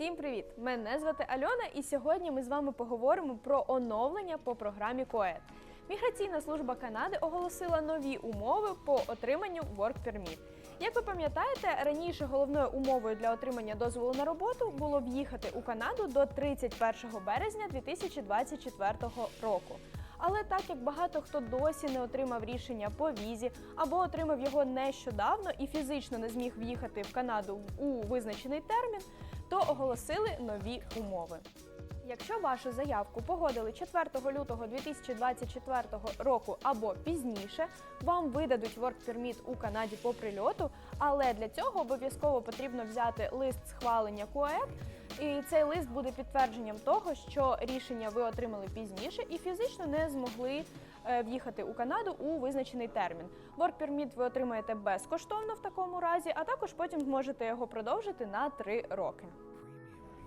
Всім привіт! Мене звати Альона, і сьогодні ми з вами поговоримо про оновлення по програмі КОЕД. Міграційна служба Канади оголосила нові умови по отриманню Work Permit. Як ви пам'ятаєте, раніше головною умовою для отримання дозволу на роботу було в'їхати у Канаду до 31 березня 2024 року. Але так як багато хто досі не отримав рішення по візі або отримав його нещодавно і фізично не зміг в'їхати в Канаду у визначений термін, то оголосили нові умови. Якщо вашу заявку погодили 4 лютого 2024 року або пізніше, вам видадуть Work Permit у Канаді по прильоту, але для цього обов'язково потрібно взяти лист схвалення КУЕП, і цей лист буде підтвердженням того, що рішення ви отримали пізніше і фізично не змогли е, в'їхати у Канаду у визначений термін. Work Permit ви отримаєте безкоштовно в такому разі, а також потім зможете його продовжити на 3 роки.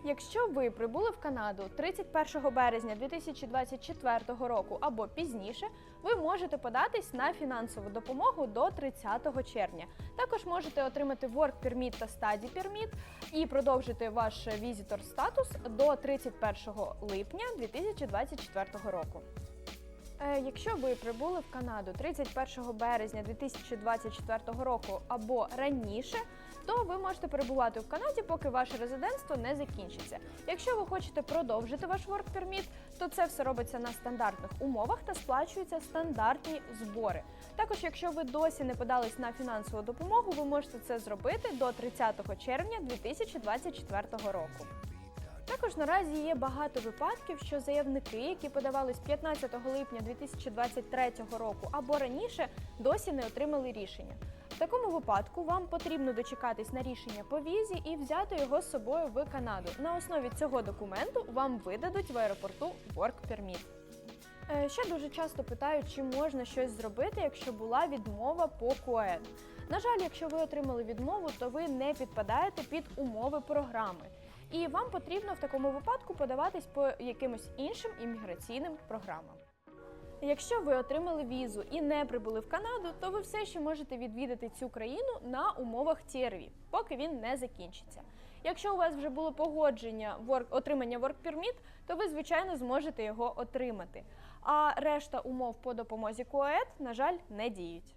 Якщо ви прибули в Канаду 31 березня 2024 року або пізніше, ви можете податись на фінансову допомогу до 30 червня. Також можете отримати Work Permit та Study Permit і продовжити ваш візитор статус до 31 липня 2024 року. Е, Якщо ви прибули в Канаду 31 березня 2024 року або раніше, то ви можете перебувати в Канаді, поки ваше резидентство не закінчиться. Якщо ви хочете продовжити ваш Work Permit, то це все робиться на стандартних умовах та сплачуються стандартні збори. Також, якщо ви досі не подались на фінансову допомогу, ви можете це зробити до 30 червня 2024 року. Також наразі є багато випадків, що заявники, які подавались 15 липня 2023 року або раніше, досі не отримали рішення. В такому випадку вам потрібно дочекатись на рішення по візі і взяти його з собою в Канаду. На основі цього документу вам видадуть в аеропорту Work Permit. Е, Ще дуже часто питають, чи можна щось зробити, якщо була відмова по КОЕД. На жаль, якщо ви отримали відмову, то ви не підпадаєте під умови програми. І вам потрібно в такому випадку подаватись по якимось іншим імміграційним програмам. Якщо ви отримали візу і не прибули в Канаду, то ви все ще можете відвідати цю країну на умовах TRV, поки він не закінчиться. Якщо у вас вже було погодження отримання Work Permit, то ви, звичайно, зможете його отримати. А решта умов по допомозі КОЕД, на жаль, не діють.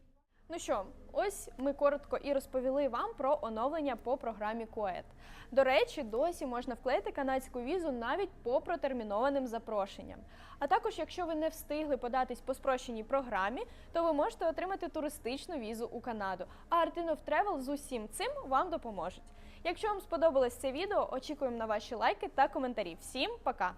Ну що, ось ми коротко і розповіли вам про оновлення по програмі КОЕД. До речі, досі можна вклеїти канадську візу навіть по протермінованим запрошенням. А також, якщо ви не встигли податись по спрощеній програмі, то ви можете отримати туристичну візу у Канаду. А Artin of Travel з усім цим вам допоможуть. Якщо вам сподобалось це відео, очікуємо на ваші лайки та коментарі. Всім пока!